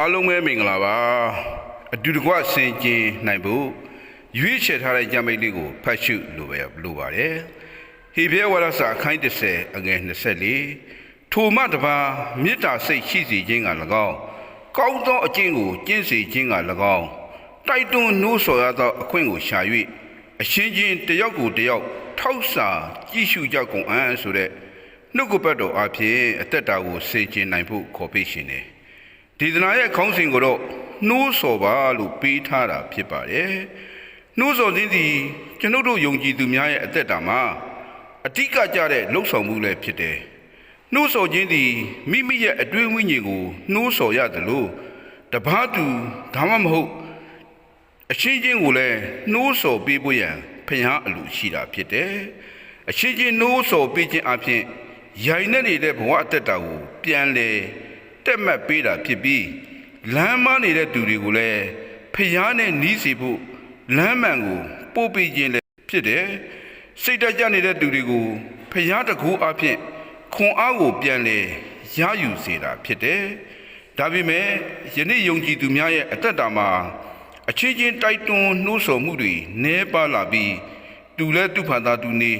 အားလုံးပဲမင်္ဂလာပါအတူတကွဆင်ကျင်နိုင်ဖို့ရွေးချယ်ထားတဲ့ကြံမိတ်လေးကိုဖတ်ရှုလိုပဲလိုပါတယ်ဟေဘဲဝါဒစာအခန်း30အငယ်24ထိုမှတပါမေတ္တာစိတ်ရှိစေခြင်းက၎င်းကောင်းသောအကျင့်ကိုကျင့်စေခြင်းက၎င်းတိုက်တွန်းနှိုးဆော်ရသောအခွင့်ကိုရှာ၍အရှင်ချင်းတယောက်ကိုတယောက်ထောက်စာကြည့်ရှုကြကုန်အံ့ဆိုတဲ့နှုတ်ကပတ်တော်အဖြစ်အသက်တာကိုဆင်ကျင်နိုင်ဖို့ခေါ်ပေးရှင်တယ် ဒေသနာရဲ့ခေါင်းစဉ်ကိုတော့နှိုးဆော်ပါလို့ပေးထားတာဖြစ်ပါတယ်။နှိုးဆော်ခြင်းသည်ကျွန်ုပ်တို့ယုံကြည်သူများရဲ့အသက်တာမှာအဓိကကျတဲ့လှုပ်ဆောင်မှုလည်းဖြစ်တယ်။နှိုးဆော်ခြင်းသည်မိမိရဲ့အတွင်းဝိညာဉ်ကိုနှိုးဆော်ရတယ်လို့တပားသူဒါမှမဟုတ်အချင်းချင်းကိုလည်းနှိုးဆော်ပေးဖို့ရန်ဖျားအလိုရှိတာဖြစ်တယ်။အချင်းချင်းနှိုးဆော်ပေးခြင်းအပြင်ရိုင်နေနေတဲ့ဘဝအသက်တာကိုပြန်လဲ တက်မှတ်ပေးတာဖြစ်ပြီးလမ်းမနေတဲ့သူတွေကိုလည်းဖျားနဲ့နီးစီဖို့လမ်းမှန်ကိုပို့ပေးခြင်းလည်းဖြစ်တယ်စိတ်တကြနေတဲ့သူတွေကိုဖျားတကူအဖြစ်ခွန်အားကိုပြန်လဲရယူစေတာဖြစ်တယ်ဒါပေမဲ့ယနေ့ယုံကြည်သူများရဲ့အသက်တာမှာအချင်းချင်းတိုက်တွန်းနှိုးဆော်မှုတွေနှဲပါလာပြီးသူလည်းသူ့ဖာသာသူနေ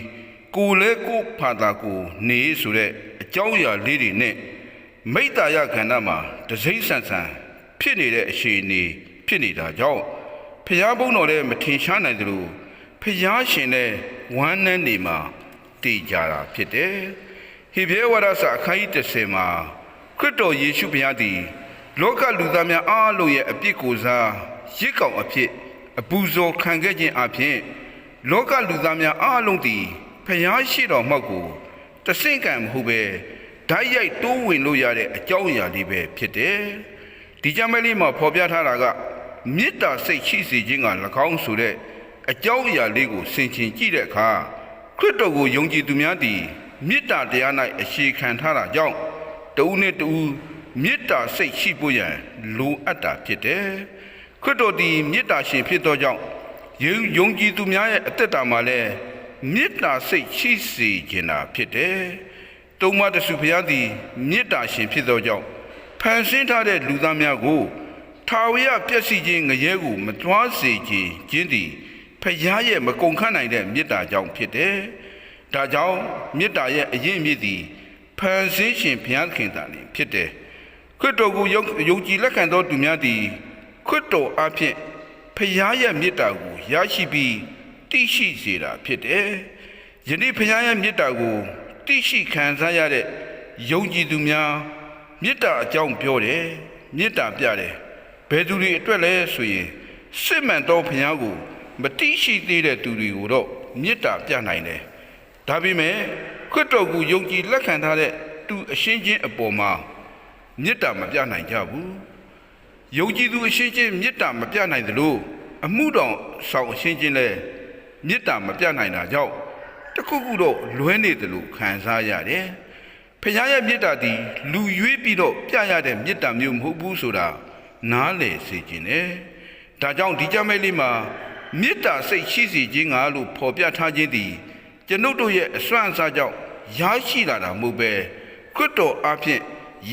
ကိုယ်လည်းကိုယ်ဖာသာကိုနေဆိုတဲ့အကြောင်းအရာလေးတွေနဲ့ မိတ္တာယခန္ဓာမှာတစိမ့်ဆန်ဆန်ဖြစ်နေတဲ့အရှိအနေဖြစ်နေတာကြောင့်ဖျားဘုံတော်လည်းမထင်ရှားနိုင်သလိုဖျားရှင်တဲ့ဝမ်းနည်းနေမှာတည်ကြတာဖြစ်တယ်။ဟေဘဲဝါဒစာအခန်းကြီး30မှာခရစ်တော်ယေရှုဘုရားသည် လောကလူသားများအားလုံးရဲ့အပြစ်ကိုစားရစ်ကောင်အဖြစ်အပူဇော်ခံခဲ့ခြင်းအပြင်လောကလူသားများအားလုံးသည်ဖျားရှိတော်မှောက်ကိုတဆင့်ကံမဟုတ်ပဲ ဓာတ်ရိုက်တိုးဝင်လို့ရတဲ့အကြောင်းအရာလေးပဲဖြစ်တယ်။ဒီကြမ်းမဲလေးမှာဖော်ပြထားတာကမေတ္တာစိတ်ရှိစေခြင်းက၎င်းဆိုတဲ့အကြောင်းအရာလေးကိုဆင်ခြင်ကြည့်တဲ့အခါခရစ်တော်ကိုယုံကြည်သူများသည်မေတ္တာတရား၌အရှိခံထားတာကြောင့်တဦးနဲ့တဦးမေတ္တာစိတ်ရှိဖို့ရန်လိုအပ်တာဖြစ်တယ်။ခရစ်တော်သည်မေတ္တာရှင်ဖြစ်သောကြောင့်ယုံယုံကြည်သူများရဲ့အသက်တာမှာလည်းမေတ္တာစိတ်ရှိစေခြင်းတာဖြစ်တယ်။ တုံးမတဆူဘုရားသည်မေတ္တာရှင်ဖြစ်သောကြောင့်ဖန်ဆင်းထားတဲ့လူသားများကိုထာဝရပျက်စီးခြင်းငရဲကိုမတွားစေခြင်းခြင်းသည်ဖျားရဲ့မကုန်ခန့်နိုင်တဲ့မေတ္တာကြောင့်ဖြစ်တယ်။ဒါကြောင့်မေတ္တာရဲ့အရင်မြစ်သည်ဖန်ဆင်းရှင်ဘုရားခင်သာလျှင်ဖြစ်တယ်။ခရစ်တော်ကိုယုံယုံကြည်လက်ခံသောသူများသည်ခရစ်တော်အဖျင်ဖျားရဲ့မေတ္တာကိုရရှိပြီးသိရှိစေတာဖြစ်တယ်။ယနေ့ဖျားရဲ့မေတ္တာကို သိရှိခံစားရတဲ့ယုံကြည်သူများမေတ္တာအကြောင်းပြောတယ်မေတ္တာပြတယ်ဘယ်သူတွေအတွက်လဲဆိုရင်စစ်မှန်သောဘုရားကိုမတိရှိသေးတဲ့သူတွေကိုတော့မေတ္တာပြနိုင်တယ်ဒါပေမဲ့ခရစ်တော်ကိုယုံကြည်လက်ခံထားတဲ့သူအရှင်းချင်းအပေါ်မှာမေတ္တာမပြနိုင်ကြဘူးယုံကြည်သူအရှင်းချင်းမေတ္တာမပြနိုင်သလိုအမှုတော်ဆောင်အရှင်းချင်းလဲမေတ္တာမပြနိုင်တာကြောင့် တခုခုတော့လွဲနေတယ်လို့ခံစားရတယ်။ဖခင်ရဲ့မေတ္တာသည်လူရွေးပြီးတော့ပြရတဲ့မေတ္တာမျိုးမဟုတ်ဘူးဆိုတာနားလည်စေခြင်းနဲ့ဒါကြောင့်ဒီကြမ်းမဲလေးမှာမေတ္တာစိတ်ရှိစေခြင်းကလို့ဖော်ပြထားခြင်းသည်ကျွန်ုပ်တို့ရဲ့အစွမ်းအစားကြောင့်ရရှိလာတာမဟုတ်ပဲခရစ်တော်အဖျင်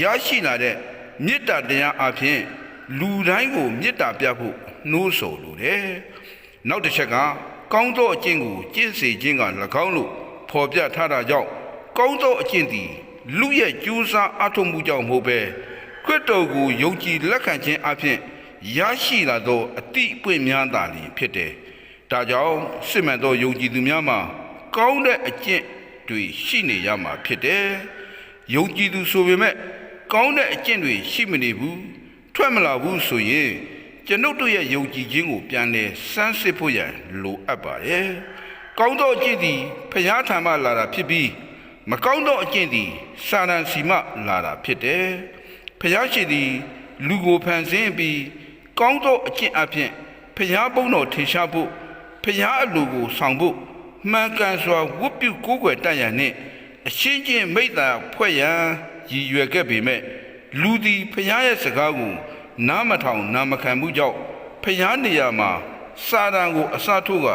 ရရှိလာတဲ့မေတ္တာတရားအဖျင်လူတိုင်းကိုမေတ္တာပြဖို့နှိုးဆော်လိုတယ်။နောက်တစ်ချက်က ကောင်းသောအကျင့်ကိုကျင့်စေခြင်းက၎င်းလို့ဖော်ပြထားတာကြောင့်ကောင်းသောအကျင့်သည်လူရဲ့ကြိုးစားအထောက်မှုကြောင့်မဟုတ်ပဲခရစ်တော်ကိုယုံကြည်လက်ခံခြင်းအပြင်ရရှိလာသောအတိအပွင့်များသာလျှင်ဖြစ်တယ်။ဒါကြောင့်စစ်မှန်သောယုံကြည်သူများမှာကောင်းတဲ့အကျင့်တွေရှိနေရမှာဖြစ်တယ်။ယုံကြည်သူဆိုပေမဲ့ကောင်းတဲ့အကျင့်တွေရှိမနေဘူးထွက်မလာဘူးဆိုရင် ကျွန်ုပ်တို့ရဲ့ယုံကြည်ခြင်းကိုပြန်လဲစမ်းစစ်ဖို့ရန်လိုအပ်ပါတယ်။ကောင်းသောအကျင့်သည်ဖျားထံမှလာတာဖြစ်ပြီးမကောင်းသောအကျင့်သည်စာရန်စီမှလာတာဖြစ်တယ်။ဖျားရှိသည်လူကိုဖန်ဆင်းပြီးကောင်းသောအကျင့်အပြင်ဖျားပုံတော်ထင်ရှားဖို့ဖျားအလိုကိုဆောင်ဖို့မှန်ကန်စွာဝတ်ပြုကိုးကွယ်တတ်ရန်နှင့်အရှင်းချင်းမိတ္တာဖွဲ့ရန်ရည်ရွယ်ခဲ့ပေမဲ့လူသည်ဖျားရဲ့စကားကို နားမထောင်နားမခံမှုကြောင့်ဖျားနေရာမှာစာတန်ကိုအစထုတ်က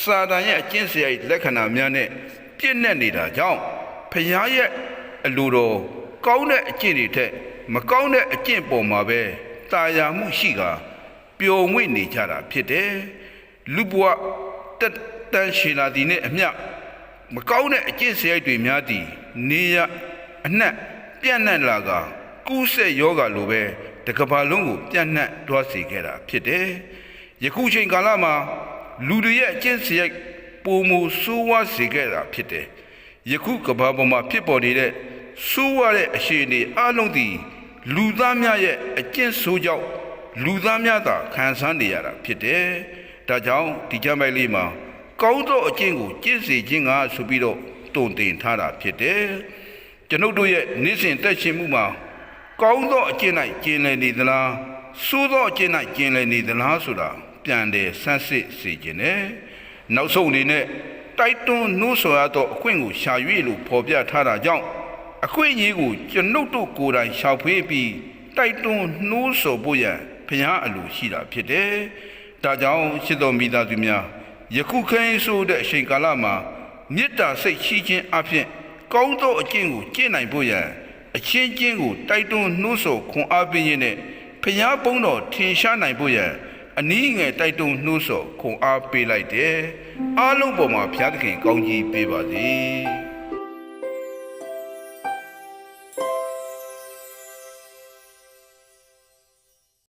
စာတန်ရဲ့အကျင့်စရိုက်လက္ခဏာများနဲ့ပြည့်နဲ့နေတာကြောင့်ဖျားရဲ့အလိုတော်ကောင်းတဲ့အကျင့်တွေထက်မကောင်းတဲ့အကျင့်ပေါ်မှာပဲတာယာမှုရှိကပျော်မွေ့နေကြတာဖြစ်တယ်လူဘဝတက်တန်ရှင်လာသည်နဲ့အမျှမကောင်းတဲ့အကျင့်စရိုက်တွေများသည်နေရအနှံ့ပြန့်နှံ့လာကကူးဆက်ယောဂလိုပဲ တကဘာလုံးကိုပြန့်နှံ့တွားစေခဲ့တာဖြစ်တယ်ယခုချိန်ကာလမှာလူတွေရဲ့အကျင့်စရိုက်ပုံမူဆိုးဝါးစေခဲ့တာဖြစ်တယ်ယခုကဘာပေါ်မှာဖြစ်ပေါ်နေတဲ့ဆိုးဝါးတဲ့အရှိန်တွေအလုံးသည်လူသားများရဲ့အကျင့်ဆိုးကြောင့်လူသားများသာခံစားနေရတာဖြစ်တယ်ဒါကြောင့်ဒီကြမ်းပိုက်လေးမှာကောင်းသောအကျင့်ကိုကျင့်စေခြင်းကဆိုပြီးတော့တုံတင်ထားတာဖြစ်တယ်ကျွန်ုပ်တို့ရဲ့နေ့စဉ်တက်ရှင်မှုမှာ ကောင်းသောအကျင့်၌ကျင်လည်နေသလားဆိုးသောအကျင့်၌ကျင်လည်နေသလားဆိုတာပြန်တယ်ဆန်းစစ်စေခြင်းနဲ့နောက်ဆုံးအနေနဲ့တိုက်တွန်းနှိုးဆော်ရသောအခွင့်ကိုရှာ၍လို့ဖော်ပြထားတာကြောင့်အခွင့်အရေးကိုကျွန်ုပ်တို့ကိုယ်တိုင်ရှာဖွေပြီးတိုက်တွန်းနှိုးဆော်ဖို့ရန်ဘုရားအလိုရှိတာဖြစ်တယ်။ဒါကြောင့်ရှိတော်မိသားစုများယခုခင်းဆိုးတဲ့အချိန်ကာလမှာမေတ္တာစိတ်ရှိခြင်းအပြင်ကောင်းသောအကျင့်ကိုကျင့်နိုင်ဖို့ရန် အချင်းချင်းကိုတိုက်တွန်းနှိုးဆော်ခွန်အားပေးခြင်းနဲ့ဖျားပုံးတော်ထင်ရှားနိုင်ဖို့ရန်အနည်းငယ်တိုက်တွန်းနှိုးဆော်ခွန်အားပေးလိုက်တယ်အားလုံးပေါ်မှာဘုရားသခင်ကောင်းကြီးပေးပါစေ